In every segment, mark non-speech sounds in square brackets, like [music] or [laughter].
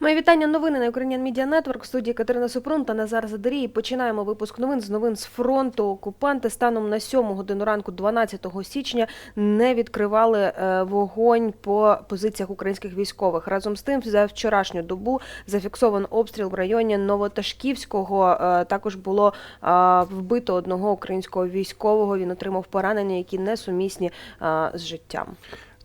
Мої вітання новини на Ukrainian Media Network. В студії Катерина Супрун та Назар Задарій. Починаємо випуск новин з новин з фронту. Окупанти станом на 7 годину ранку 12 січня не відкривали е, вогонь по позиціях українських військових. Разом з тим, за вчорашню добу зафіксовано обстріл в районі Новоташківського. Е, Також було е, вбито одного українського військового. Він отримав поранення, які несумісні з життям.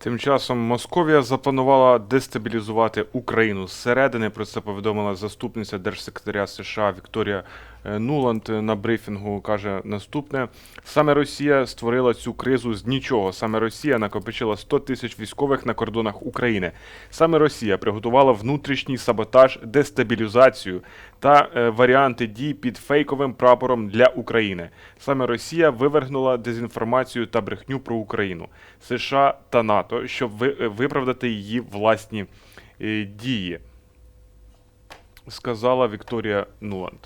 Тим часом Московія запланувала дестабілізувати Україну зсередини. Про це повідомила заступниця держсекретаря США Вікторія Нуланд на брифінгу. каже наступне: саме Росія створила цю кризу з нічого. Саме Росія накопичила 100 тисяч військових на кордонах України. Саме Росія приготувала внутрішній саботаж, дестабілізацію та е, варіанти дій під фейковим прапором для України. Саме Росія вивергнула дезінформацію та брехню про Україну, США та НАТО, щоб ви- е, виправдати її власні е, дії, сказала Вікторія Нуланд.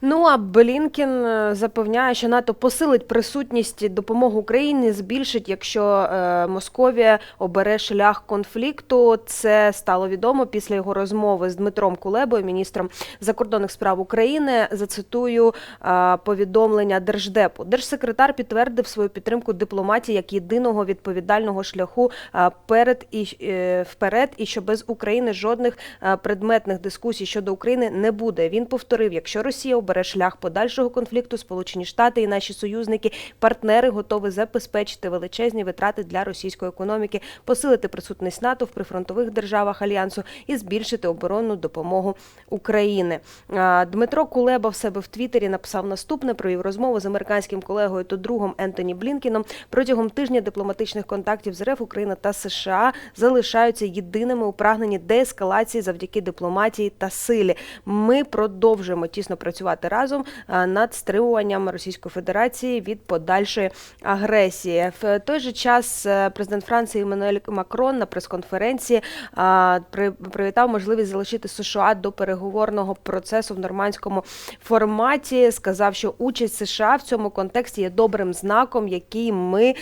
Ну а Блінкен е, запевняє, що НАТО посилить присутність допомоги Україні, збільшить, якщо е, Московія обере шлях конфлікту. Це стало відомо після його розмови з Дмитром Кулебою, міністром закордонних справ України. Зацитую е, повідомлення Держдепу. Держсекретар підтвердив свою підтримку дипломатії як єдиного відповідального шляху перед і вперед, і що без України жодних предметних дискусій щодо України не буде. Він повторив, якщо Росія обере шлях подальшого конфлікту, Сполучені Штати і наші союзники, партнери готові забезпечити величезні витрати для російської економіки, посилити присутність НАТО в прифронтових державах альянсу і збільшити оборонну допомогу України. Дмитро Кулеба в себе в Твіттері написав наступне провів розмову з американським колегою та другом Ентоні Блінкіном протягом тижня дипломатичних контактів з РФ Україна та США залишаються єдиними у прагненні деескалації завдяки дипломатії та силі. Ми продовжуємо тісно працювати разом над стримуванням Російської Федерації від подальшої агресії. В той же час е, президент Франції Еммануель Макрон на прес-конференції при- привітав можливість залишити США до переговорного процесу в нормандському форматі. Сказав, що участь США в цьому контексті є добрим знаком, який ми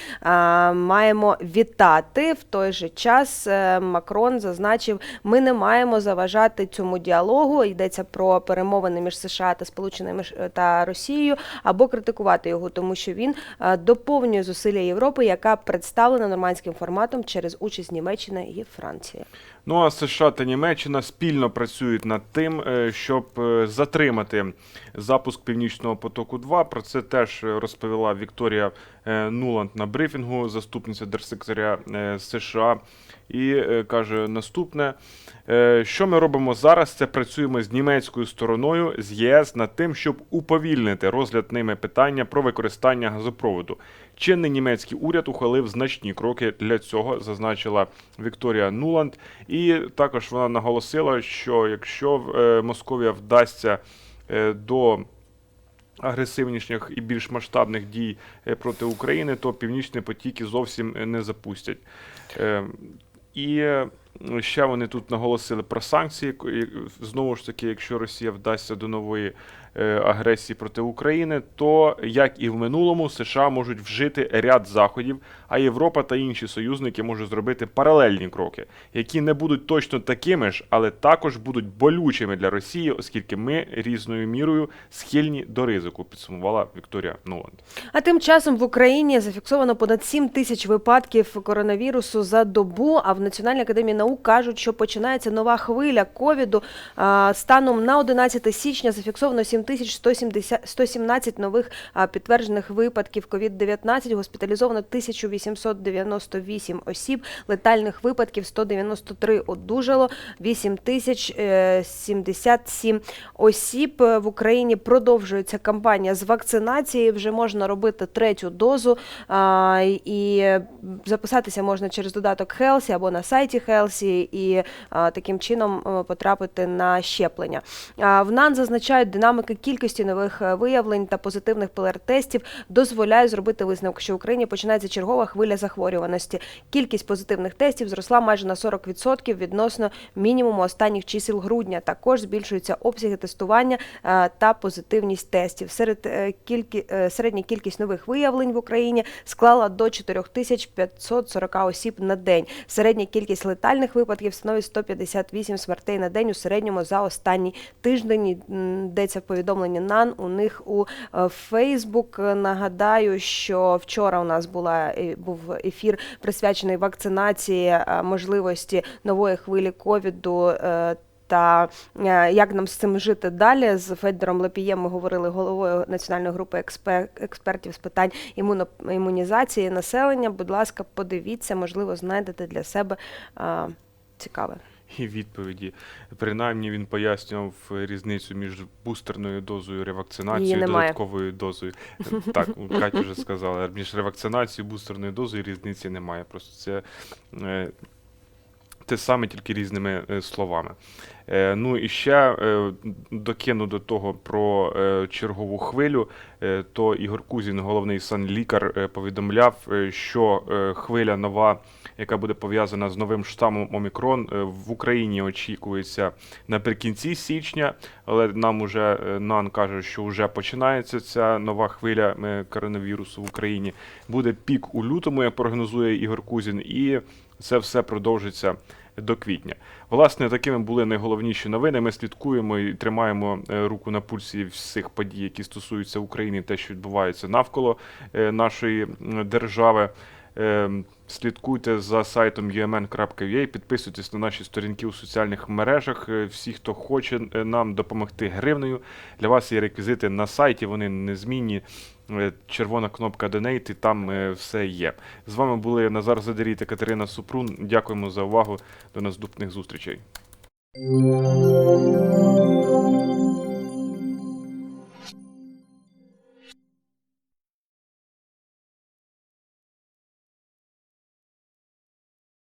маємо вітати. В той же час е, Макрон зазначив, ми не маємо заважати цьому діалогу. Йдеться про перемовини між США та Сполученими Ш- та Росією, або критикувати його, тому що він е, доповнює зусилля Європи, яка представлена нормандським форматом через участь Німеччини і Франції. Ну а США та Німеччина спільно працюють над тим, е, щоб е, затримати запуск Північного потоку. 2 про це теж розповіла Вікторія Нуланд на брифінгу, заступниця держсекретаря США. І е, каже наступне: е, що ми робимо зараз? Це працюємо з німецькою стороною з ЄС над тим, щоб уповільнити розгляд ними питання про використання газопроводу. Чинний німецький уряд ухвалив значні кроки для цього, зазначила Вікторія Нуланд. І також вона наголосила, що якщо е, Московія вдасться до агресивніших і більш масштабних дій проти України, то північні потіки зовсім не запустять. І е, ще вони тут наголосили про санкції. Знову ж таки, якщо Росія вдасться до нової е, агресії проти України, то як і в минулому, США можуть вжити ряд заходів, а Європа та інші союзники можуть зробити паралельні кроки, які не будуть точно такими ж, але також будуть болючими для Росії, оскільки ми різною мірою схильні до ризику. Підсумувала Вікторія Нуланд. А тим часом в Україні зафіксовано понад 7 тисяч випадків коронавірусу за добу. А в Національній академії наук кажуть, що починається нова хвиля ковіду. Станом на 11 січня зафіксовано 7170 117 нових підтверджених випадків COVID-19, госпіталізовано 1898 осіб, летальних випадків 193 одужало, 8077 осіб в Україні продовжується кампанія з вакцинації. Вже можна робити третю дозу і записатися можна через додаток Хелсі або на сайті Хелсі, і а, таким чином е, потрапити на щеплення. А, в НАН зазначають, динамика кількості нових е, виявлень та позитивних ПЛР-тестів дозволяє зробити висновок, що в Україні починається чергова хвиля захворюваності. Кількість позитивних тестів зросла майже на 40% відносно мінімуму останніх чисел грудня. Також збільшуються обсяги тестування е, та позитивність тестів. Серед е, кількі, е, середня кількість нових виявлень в Україні склала до 4540 осіб на день. Середня кількість летальних летальних випадків становить 158 смертей на день у середньому за останній тиждень. Йдеться в повідомленні НАН у них у е, Фейсбук. Нагадаю, що вчора у нас була е, був ефір присвячений вакцинації е, можливості нової хвилі ковіду. Та е, як нам з цим жити далі з Федором Лепієм ми говорили головою національної групи експер- експертів з питань імуно, імунізації населення. Будь ласка, подивіться, можливо, знайдете для себе е, цікаве. І відповіді. Принаймні він пояснював різницю між бустерною дозою ревакцинацією і додатковою дозою. [laughs] Так, Катя вже сказала. Між ревакцинацією і бустерною дозою різниці немає. Просто це е, те саме, тільки різними е, словами. Е, ну і ще е, докину до того про чергову хвилю. То Ігор Кузін, головний санлікар, повідомляв, що хвиля нова, яка буде пов'язана з новим штамом Омікрон, в Україні очікується наприкінці січня, але нам уже НАН каже, що вже починається ця нова хвиля коронавірусу в Україні. Буде пік у лютому, як прогнозує Ігор Кузін, і це все продовжиться до квітня. Власне, такими були найголовніші новини. Ми слідкуємо і тримаємо е, руку на пульсі всіх подій, які стосуються України, те, що відбувається навколо е, нашої держави. Е, Слідкуйте за сайтом umn.ua, підписуйтесь на наші сторінки у соціальних мережах. Е, Всі, хто хоче е, нам допомогти гривнею, для вас є реквізити на сайті, вони незмінні. Е, Червона кнопка Donate, і там все є. З вами були Назар Задерій та Катерина Супрун. Дякуємо за увагу. До наступних зустрічей.